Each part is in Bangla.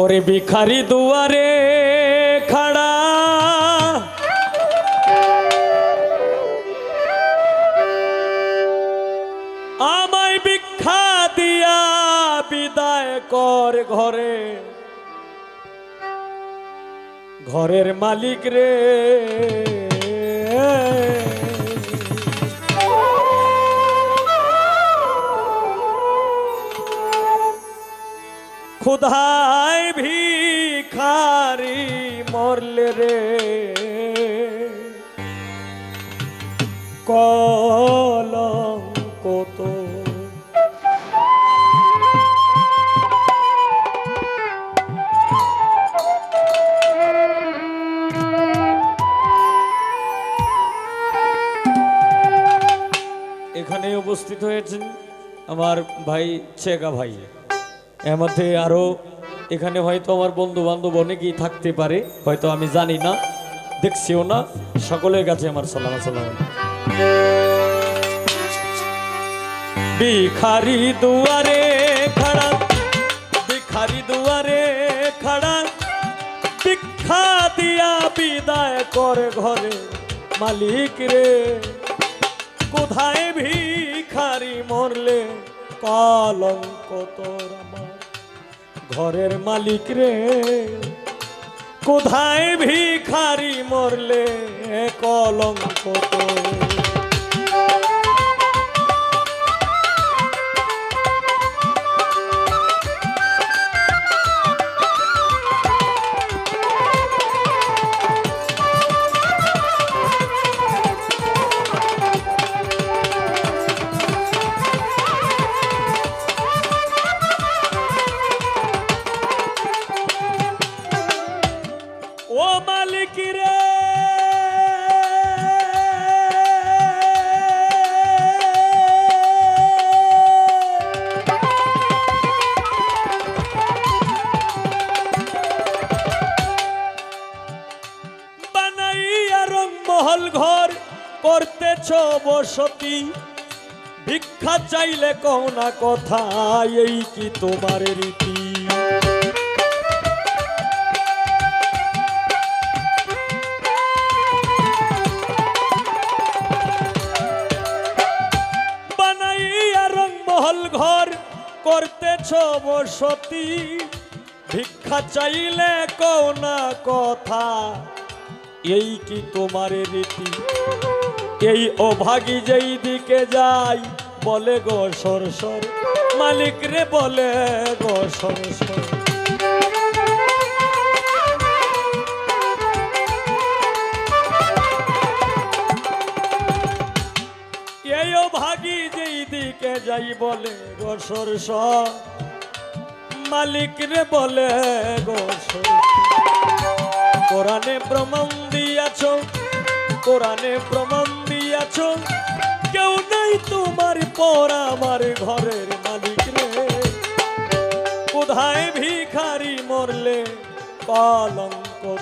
ওরে ভিখারি দুয়ারে খাড়া। আমায় ভিক্ষা দিয়া বিদায় কর ঘরে। ঘরের মালিক রে। খুদায় মরলে রে। কলঙ্ক কত এখানে উপস্থিত হয়েছেন আমার ভাই চেকা ভাই এর মধ্যে আরও এখানে হয়তো আমার বন্ধু বান্ধব অনেকেই থাকতে পারে, হয়তো আমি জানি না, দেখছিও না। সকলের কাছে আমার সালাম সালাম। ভিখারি দুয়ারে খাড়া, ভিখারি দুয়ারে খাড়া, ভিক্ষা দিয়া বিদায় করে ঘরে মালিক রে। কোথায় ভিখারি মরলে? কলঙ্ক তোর আমার। ঘরের মালিক রে কোথায় ভিখারি মরলে কলঙ্ক তোর? বসতি ভিক্ষা চাইলে কও না কথা, এই কি তোমার রীতি? বানাইয়া রংমহল ঘর করতেছ বসতি। ভিক্ষা চাইলে কও না কথা, এই কি তোমার রীতি? এই অভাগী যেই দিকে যাই, বলে গো সর সর। মালিক রে বলে গো সর সর। এই ভাগি যেই দিকে যাই, বলে গোসর সর মালিক রে বলে গোসর কোরআনে প্রমাণ দিয়াছ কোরআনে প্রমাণ দিয়াছ। কেউ নাই তোমার পর আমার ঘরের মালিক রে। কোথায় ভিখারি মরলে পালন তোর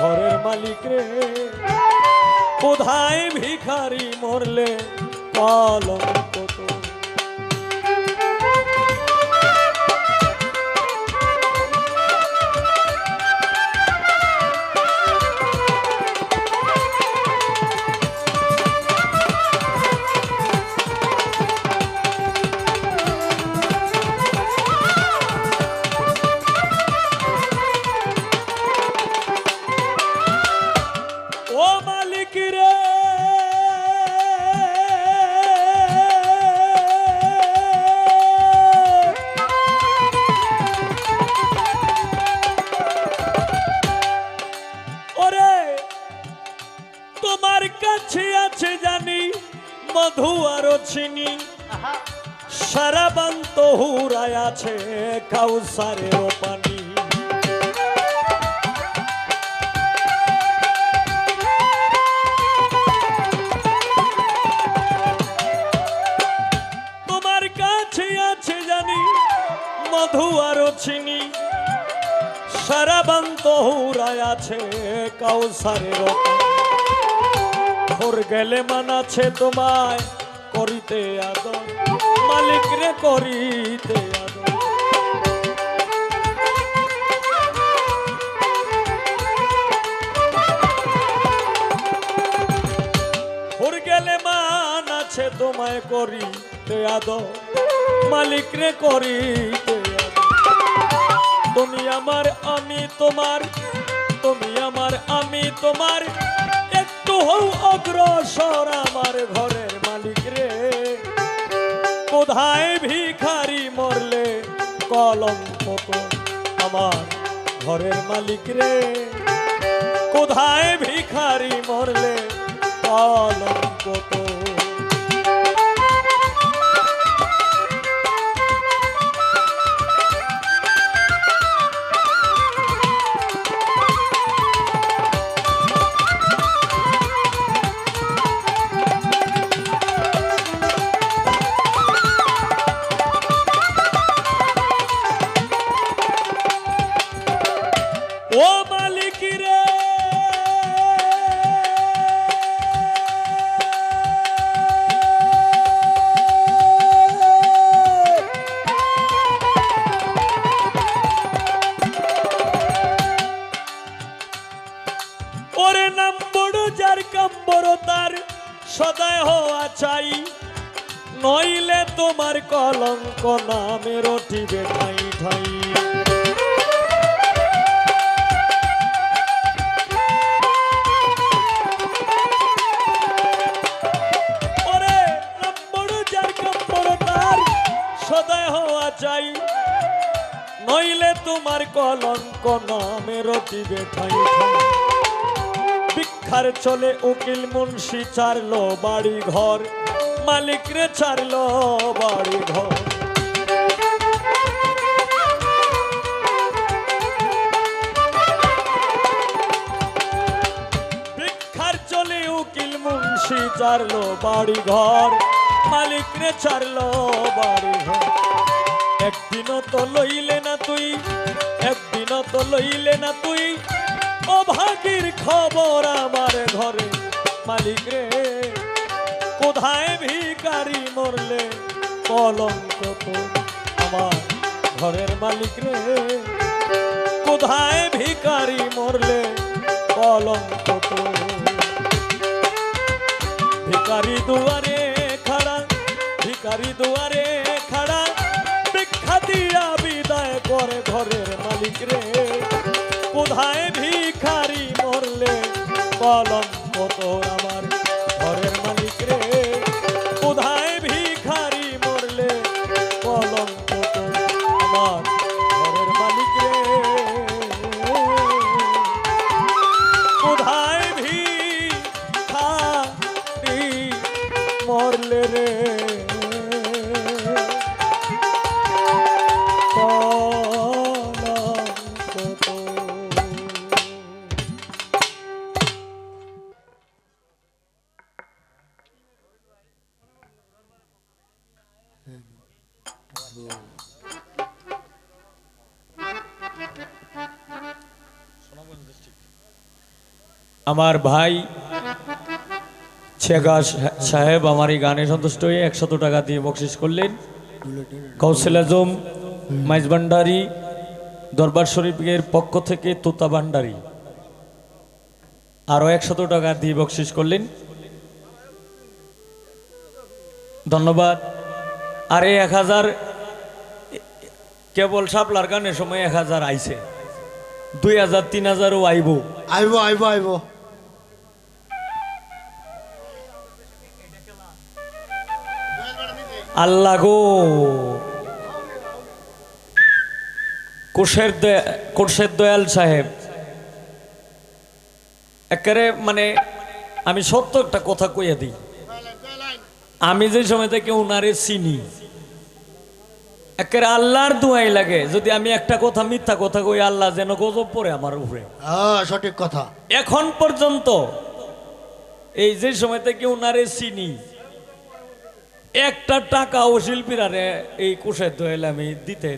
ঘরের মালিক রে। কোথায় ভিখারি মরলে কলঙ্ক চিনি। সারাবান্ত হুরায় আছে কাউসারের পানি। তোমার কাছে আছে জানি মধু আর চিনি। সারাবান্ত হুরায় আছে কাউসারের ভোর গেলে মানাছে তোমায় করিতে আদর মালিক রে করিতে আদর। ওর গেলে মান আছে তোমায় করিতে আদর মালিক রে করিতে তুমি আমার আমি তোমার, তুমি আমার আমি তোমার, একটু হও অগ্রসর আমার ঘরের মালিক রে কোথায় ভিখারি মরলে কলঙ্ক আমার ঘরের মালিক রে কোথায় ভিখারি মরলে কলঙ্ক তো সদায় হওয়া চাই। নইলে তোমার কলঙ্ক নামে রটিবে ঠাই ঠাই। নইলে তোমার কলঙ্ক নামে রটিবে ঠাই ঠাই। ভিক্ষার চলে উকিল মুন্সি ছাড়লো বাড়ি ঘর। মালিক রে ছাড়লো বাড়ি ঘর। চলে উকিল মুন্সি ছাড়লো বাড়ি ঘর। মালিক রে ছাড়লো বাড়ি ঘর। একদিনও তো লইলে না তুই, একদিনও তো লইলে না তুই। ও ভাগির খবর আমার ঘরে। মালিক রে, কোথায় ভিকারি মরলে? কলঙ্ক তো আমার ঘরের মালিক রে। কোথায় ভিকারি মরলে? কলঙ্ক তো। ভিকারি দুয়ারে খাড়া ভিকারি দুয়ারে খাড়া, ভিক্ষা দিয়া বিদায় করে ঘরের মালিক রে। কোথায় ভিখারি মরলে কলঙ্ক তোর আমার ভাই শেখা সাহেব আমার এই গানে সন্তুষ্ট হয়ে একশত টাকা দিয়ে বকশিস করলেন। কৌশল আজম মাইজ ভান্ডারি, দরবার শরীফের পক্ষ থেকে তোতা ভান্ডারি। আরও একশত টাকা দিয়ে বকশিস করলেন। ধন্যবাদ। আর এই এক হাজার, কেবল সাপলার গানের সময় এক হাজার আইছে। দুই হাজার, তিন হাজারও আইব। আইব আইব আইব। আল্লাহ গো। কোষের দয়া- কোষের দয়াল সাহেব। একেবারে মানে আমি সত্য একটা কথা কইয়া দিই। আমি যে সময় থেকে উনারে চিনি একেবারে আল্লাহর দুয়াই লাগে। যদি আমি একটা কথা মিথ্যা কথা কই আল্লাহ যেন গজব পড়ে আমার উপরে। হ্যাঁ সঠিক কথা। এখন পর্যন্ত এই যে সময় থেকে উনারে চিনি একটা টাকা ও শিল্পীরা এই কোষের দোয়েল আমি দিতে